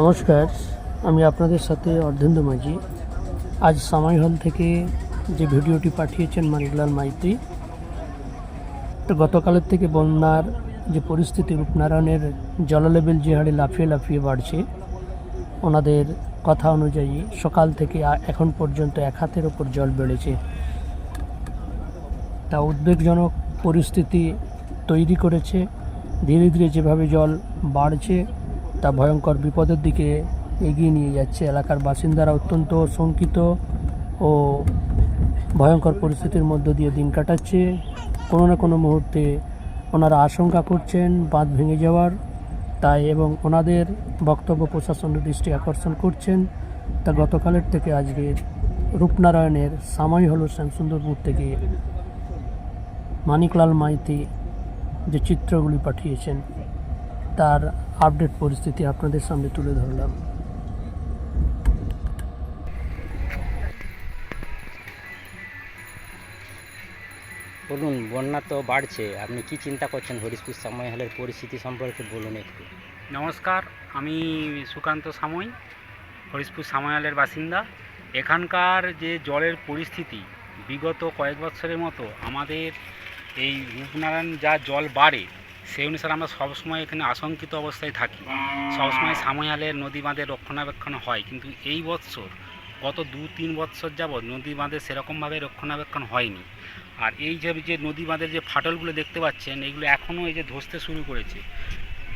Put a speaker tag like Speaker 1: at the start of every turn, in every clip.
Speaker 1: নমস্কার, আমি আপনাদের সাথে অর্ধেন্দু মাঝি। আজ সামাই হল থেকে যে ভিডিওটি পাঠিয়েছেন মানিকলাল মাইতি গতকালের থেকে বন্যার যে পরিস্থিতি, রূপনারায়ণের জল লেভেল যে হারে লাফিয়ে লাফিয়ে বাড়ছে, ওনাদের কথা অনুযায়ী সকাল থেকে এখন পর্যন্ত এক হাতের ওপর জল বেড়েছে। তা উদ্বেগজনক পরিস্থিতি তৈরি করেছে। ধীরে ধীরে যেভাবে জল বাড়ছে তা ভয়ঙ্কর বিপদের দিকে এগিয়ে নিয়ে যাচ্ছে। এলাকার বাসিন্দারা অত্যন্ত শঙ্কিত ও ভয়ঙ্কর পরিস্থিতির মধ্য দিয়ে দিন কাটাচ্ছে। কোনো না কোনো মুহূর্তে ওনারা আশঙ্কা করছেন, বাঁধ ভেঙে যাওয়ার। তাই এবং ওনাদের বক্তব্য প্রশাসনের দৃষ্টি আকর্ষণ করছেন। তা গতকালের থেকে আজকের রূপনারায়ণের সামাই হল শ্যামসুন্দরপুর থেকে মানিকলাল মাইতি যে চিত্রগুলি পাঠিয়েছেন। তার আপডেট পরিস্থিতি আপনাদের সামনে তুলে ধরলাম।
Speaker 2: বলুন বন্যা তো বাড়ছে। আপনি কি চিন্তা করছেন? হরিশপুর সময় হলের পরিস্থিতি সম্পর্কে বলুন একটু।
Speaker 3: নমস্কার আমি সুকান্ত সাময় হরিশপুর সাময়ালের বাসিন্দা। এখানকার যে জলের পরিস্থিতি বিগত কয়েক বছরের মতো আমাদের এই রূপনারায়ণ যা জল বাড়ে সেই অনুসারে আমরা সবসময় এখানে আশঙ্কিত অবস্থায় থাকি। সবসময় সাময়ালের নদী বাঁধের রক্ষণাবেক্ষণ হয়, কিন্তু এই বৎসর, গত দু তিন বৎসর যাবৎ নদী বাঁধে সেরকমভাবে রক্ষণাবেক্ষণ হয়নি। আর এই যে যে নদী বাঁধের যে ফাটলগুলো দেখতে পাচ্ছেন, এগুলো এখনও এই যে ধসতে শুরু করেছে।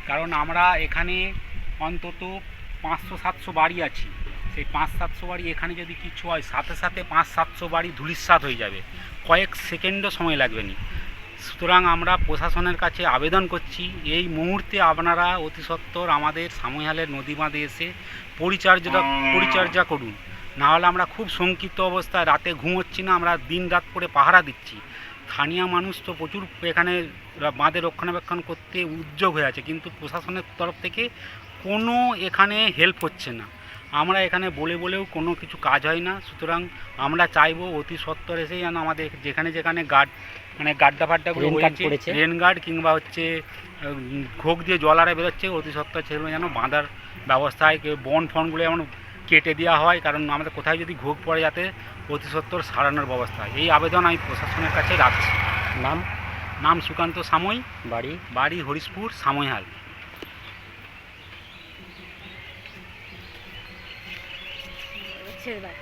Speaker 3: কারণ আমরা এখানে অন্তত পাঁচশো সাতশো বাড়ি আছি। সেই পাঁচ সাতশো বাড়ি এখানে যদি কিছু হয়, সাথে সাথে পাঁচ সাতশো বাড়ি ধূলিসাৎ হয়ে যাবে। কয়েক সেকেন্ডও সময় লাগবে না। সুতরাং আমরা প্রশাসনের কাছে আবেদন করছি, এই মুহূর্তে আপনারা অতি সত্বর আমাদের সামহালের নদী বাঁধে এসে পরিচর্যা পরিচর্যা করুন। নাহলে আমরা খুব শঙ্কিত অবস্থায় রাতে ঘুমোচ্ছি না, আমরা দিন রাত করে পাহারা দিচ্ছি। স্থানীয় মানুষ তো প্রচুর এখানে বাঁধে রক্ষণাবেক্ষণ করতে উদ্যোগ হয়ে আছে, কিন্তু প্রশাসনের তরফ থেকে কোনো এখানে হেল্প হচ্ছে না। আমরা এখানে বলে বলেও কোনো কিছু কাজ হয় না। সুতরাং আমরা চাইব অতি সত্বর এসেই যেন আমাদের যেখানে যেখানে গার্ড মানে গাড্ডা ফাড্ডাগুলো হয়েছে রেন গার্ড কিংবা হচ্ছে ঘোক দিয়ে জল আরে বেরোচ্ছে অতি সত্বর সেগুলো যেন বাঁধার ব্যবস্থায় কেউ বন ফনগুলো যেমন কেটে দেওয়া হয় কারণ আমাদের কোথায় যদি ঘোক পড়ে যাতে অতি সত্বর সারানোর ব্যবস্থা এই আবেদন আমি প্রশাসনের কাছে রাখছি।
Speaker 2: নাম?
Speaker 3: নাম সুকান্ত সাময়
Speaker 2: বাড়ি?
Speaker 3: বাড়ি হরিশপুর সাময়হাল
Speaker 4: ছেড়ে দাও।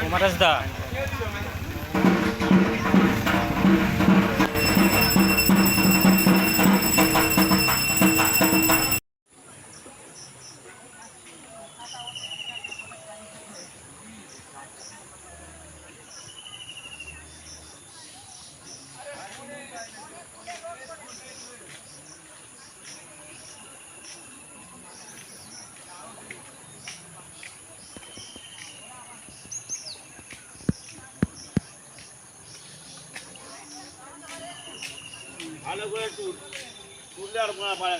Speaker 2: কুমারাস দা
Speaker 5: ভালো করে তুল তুললে আর পাড়া